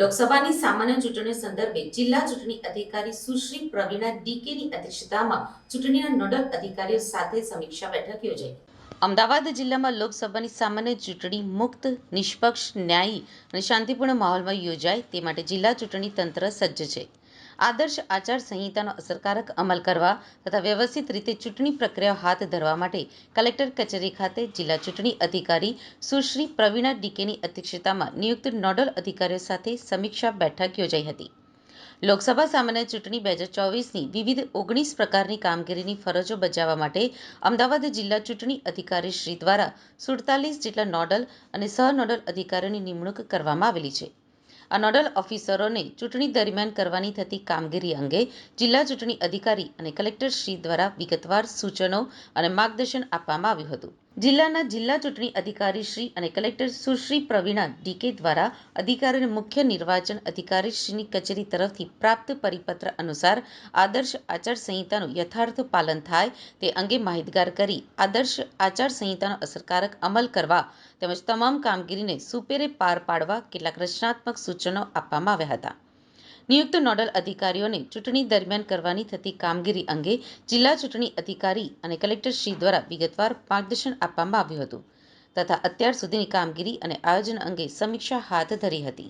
લોકસભાની સામાન્ય ચૂંટણી સંદર્ભે જિલ્લા ચૂંટણી અધિકારી સુશ્રી પ્રવીણા ડીકેની અધ્યક્ષતામાં ચૂંટણીના નોડલ અધિકારીઓ સાથે સમીક્ષા બેઠક યોજાઈ. અમદાવાદ જિલ્લામાં લોકસભાની સામાન્ય ચૂંટણી મુક્ત, નિષ્પક્ષ, ન્યાયી અને શાંતિપૂર્ણ માહોલમાં યોજાય તે માટે જિલ્લા ચૂંટણી તંત્ર સજ્જ છે. આદર્શ આચાર સંહિતાનો અસરકારક અમલ કરવા તથા વ્યવસ્થિત રીતે ચૂંટણી પ્રક્રિયા હાથ ધરવા માટે કલેક્ટર કચેરી ખાતે જિલ્લા ચૂંટણી અધિકારી સુશ્રી પ્રવીણા ડીકેની અધ્યક્ષતામાં નિયુક્ત નોડલ અધિકારીઓ સાથે સમીક્ષા બેઠક યોજાઈ હતી. લોકસભા સામાન્ય ચૂંટણી બે હજાર ચોવીસની વિવિધ ઓગણીસ પ્રકારની કામગીરીની ફરજો બજાવવા માટે અમદાવાદ જિલ્લા ચૂંટણી અધિકારી શ્રી દ્વારા સુડતાલીસ જેટલા નોડલ અને સહ નોડલ અધિકારીઓની નિમણૂક કરવામાં આવેલી છે. આ નોડલ ઓફિસરોને ચૂંટણી દરમિયાન કરવાની થતી કામગીરી અંગે જિલ્લા ચૂંટણી અધિકારી અને કલેક્ટર શ્રી દ્વારા વિગતવાર સૂચનો અને માર્ગદર્શન આપવામાં આવ્યું હતું. જિલ્લાના જિલ્લા ચૂંટણી અધિકારી શ્રી અને કલેક્ટર સુશ્રી પ્રવીણા ડીકે દ્વારા અધિકારીને મુખ્ય નિર્વાચન અધિકારી શ્રીની કચેરી તરફથી પ્રાપ્ત પરિપત્ર અનુસાર આદર્શ આચારસંહિતાનું યથાર્થ પાલન થાય તે અંગે માહિતગાર કરી આદર્શ આચારસંહિતાનો અસરકારક અમલ કરવા તેમજ તમામ કામગીરીને સુપેરે પાર પાડવા કેટલાક રચનાત્મક સૂચનો આપવામાં આવ્યા હતા. નિયુક્ત નોડલ અધિકારીઓને ચૂંટણી દરમિયાન કરવાની થતી કામગીરી અંગે જિલ્લા ચૂંટણી અધિકારી અને કલેક્ટર શ્રી દ્વારા વિગતવાર માર્ગદર્શન આપવામાં આવ્યું હતું તથા અત્યાર સુધીની કામગીરી અને આયોજન અંગે સમીક્ષા હાથ ધરી હતી.